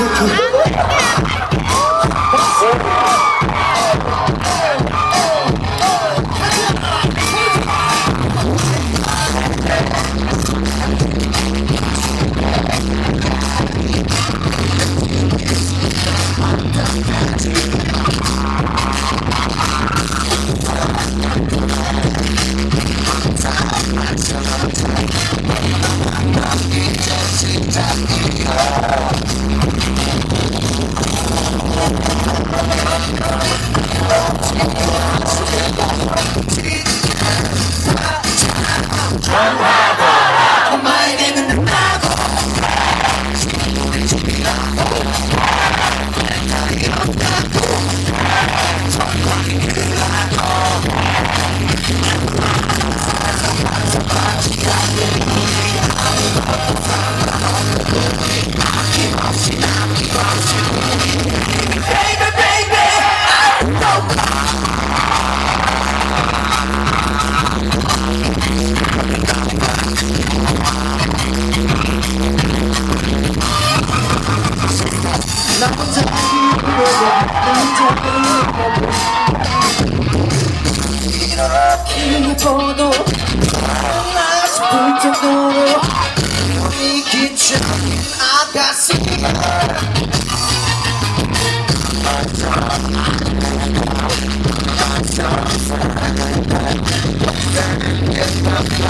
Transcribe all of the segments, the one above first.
Yeah. 새끼 이름을 줘도 나 싶을 정도로 이 기차 아가씨 엄마에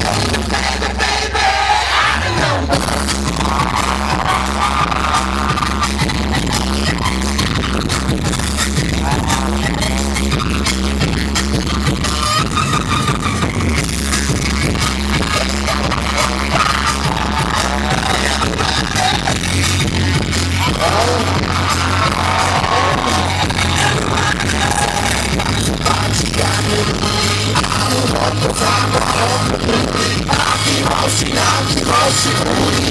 Aqui vai o sinal, aqui vai o segundo